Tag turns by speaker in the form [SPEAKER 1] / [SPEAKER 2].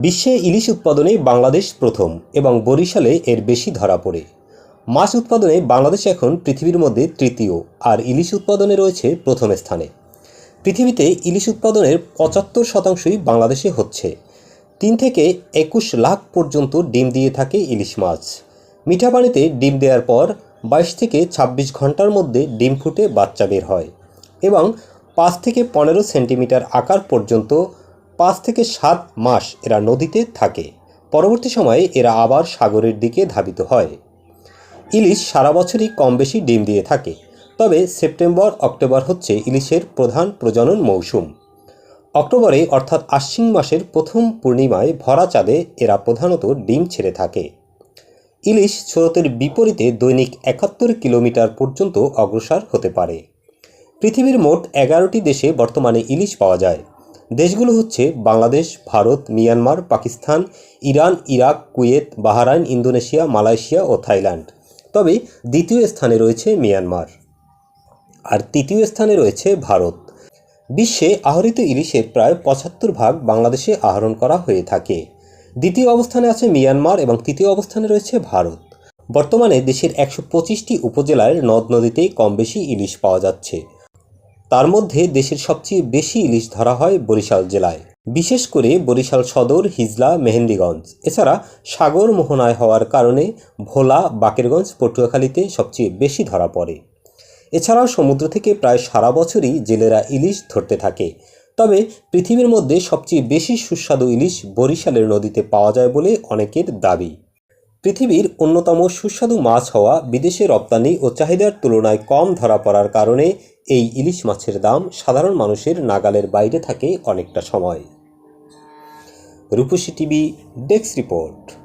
[SPEAKER 1] বিশ্বে ইলিশ উৎপাদনে বাংলাদেশ প্রথম এবং বরিশালে এর বেশি ধরা পড়ে। মাছ উৎপাদনে বাংলাদেশ এখন পৃথিবীর মধ্যে তৃতীয় আর ইলিশ উৎপাদনে রয়েছে প্রথম স্থানে। পৃথিবীতে ইলিশ উৎপাদনের পঁচাত্তর শতাংশই বাংলাদেশে হচ্ছে। তিন থেকে একুশ লাখ পর্যন্ত ডিম দিয়ে থাকে ইলিশ মাছ। মিঠা পানিতে ডিম দেওয়ার পর বাইশ থেকে ছাব্বিশ ঘণ্টার মধ্যে ডিম ফুটে বাচ্চা বের হয় এবং পাঁচ থেকে পনেরো সেন্টিমিটার আকার পর্যন্ত পাঁচ থেকে সাত মাস এরা নদীতে থাকে। পরবর্তী সময়ে এরা আবার সাগরের দিকে ধাবিত হয়। ইলিশ সারা বছরই কম বেশি ডিম দিয়ে থাকে, তবে সেপ্টেম্বর, অক্টোবর হচ্ছে ইলিশের প্রধান প্রজনন মৌসুম। অক্টোবরে অর্থাৎ আশ্বিন মাসের প্রথম পূর্ণিমায় ভরা চাঁদে এরা প্রধানত ডিম ছেড়ে থাকে। ইলিশ স্রোতের বিপরীতে দৈনিক একাত্তর কিলোমিটার পর্যন্ত অগ্রসর হতে পারে। পৃথিবীর মোট এগারোটি দেশে বর্তমানে ইলিশ পাওয়া যায়। দেশগুলো হচ্ছে Bangladesh, Bharat, Myanmar, Pakistan, Iran, Iraq, Kuwait, Bahrain, Indonesia, Malaysia ও থাইল্যান্ড। তবে দ্বিতীয় স্থানে রয়েছে মিয়ানমার। আর তৃতীয় স্থানে রয়েছে ভারত। বিশ্বে আহরিত ইলিশের প্রায় পঁচাত্তর ভাগ বাংলাদেশে আহরণ করা হয়ে থাকে। দ্বিতীয় অবস্থানে আছে মিয়ানমার এবং তৃতীয় অবস্থানে রয়েছে ভারত। বর্তমানে দেশের একশো পঁচিশটি উপজেলার নদ নদীতে কম বেশি ইলিশ পাওয়া যাচ্ছে। তার মধ্যে দেশের সবচেয়ে বেশি ইলিশ ধরা হয় বরিশাল জেলায়। বিশেষ করে বরিশাল সদর, হিজলা, মেহেন্দিগঞ্জ। এছাড়া সাগর মোহনায় হওয়ার কারণে ভোলা, বাকেরগঞ্জ, পটুয়াখালীতে সবচেয়ে বেশি ধরা পড়ে। এছাড়াও সমুদ্র থেকে প্রায় সারা বছরই জেলেরা ইলিশ ধরতে থাকে। তবে পৃথিবীর মধ্যে সবচেয়ে বেশি সুস্বাদু ইলিশ বরিশালের নদীতে পাওয়া যায় বলে অনেকের দাবি। পৃথিবীর অন্যতম সুস্বাদু মাছ হওয়া বিদেশে রপ্তানি ও চাহিদার তুলনায় কম ধরা পড়ার কারণে এই ইলিশ মাছের দাম সাধারণ মানুষের নাগালের বাইরে থাকে অনেকটা সময়। Rupshi TV, desk report.